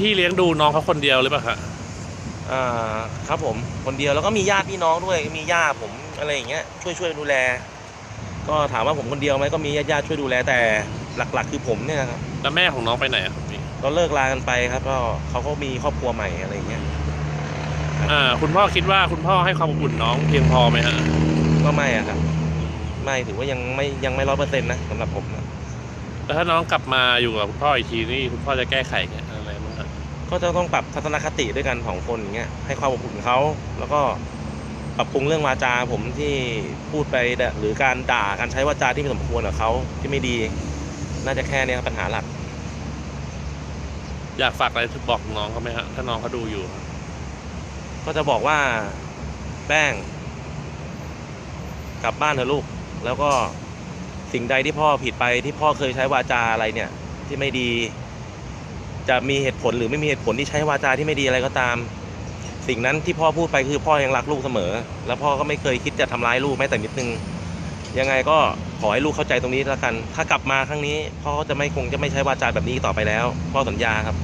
พี่เลี้ยงดูน้องเขาคนเดียวหรือเปล่าคะอ่าครับผมคนเดียวแล้วก็มีญาติพี่น้องด้วยมีญาติผมอะไรอย่างเงี้ยช่วยช่วยดูแล ก็ถามว่าผมคนเดียวไหมก็มีญาติญาติๆช่วยดูแลแต่หลัก ๆ คือผมเนี่ยครับแล้วแม่ของน้องไปไหนอะครับพี่เราเลิกลากันไปครับก็เขาก็มีครอบครัวใหม่อะไรอย่างเงี้ยอ่าคุณพ่อคิดว่าคุณพ่อให้ความอบอุ่นน้องเพียงพอไหมฮะก็ไม่อะครับ ไม่ถือว่ายังไม่ยังไม่ร้อยเปอร์เซ็นต์นะสำหรับผมนะแล้วถ้าน้องกลับมาอยู่กับคุณพ่ออีกทีนี่คุณพ่อจะแก้ไขไง ก็จะต้องปรับทัศนคติด้วยกันสองคนอย่างเงี้ยให้ความอบอุ่นเขาแล้วก็ปรับปรุงเรื่องวาจาผมที่พูดไปเนี่ยหรือการด่าการใช้วาจาที่ไม่สมควรกับเขาที่ไม่ดี น่าจะแค่เนี้ยครับปัญหาหลัก อยากฝากอะไรบอกน้องเขาไหมฮะถ้าน้องเขาดูอยู่ ก็จะบอกว่าแป้ง กลับบ้านเถอะลูก แล้วก็สิ่งใดที่พ่อผิดไปที่พ่อเคยใช้วาจาอะไรเนี่ย ที่ไม่ดี จะมีเหตุผลหรือไม่มีเหตุผลที่ใช้วาจาที่ไม่ดีอะไรก็ตาม สิ่งนั้นที่พ่อพูดไปคือพ่อยังรักลูกเสมอ แล้วพ่อก็ไม่เคยคิดจะทำร้ายลูกแม้แต่นิดนึง ยังไงก็ขอให้ลูกเข้าใจตรงนี้แล้วกัน ถ้ากลับมาครั้งนี้พ่อจะไม่คงจะไม่ใช้วาจาแบบนี้ต่อไปแล้ว พ่อสัญญาครับ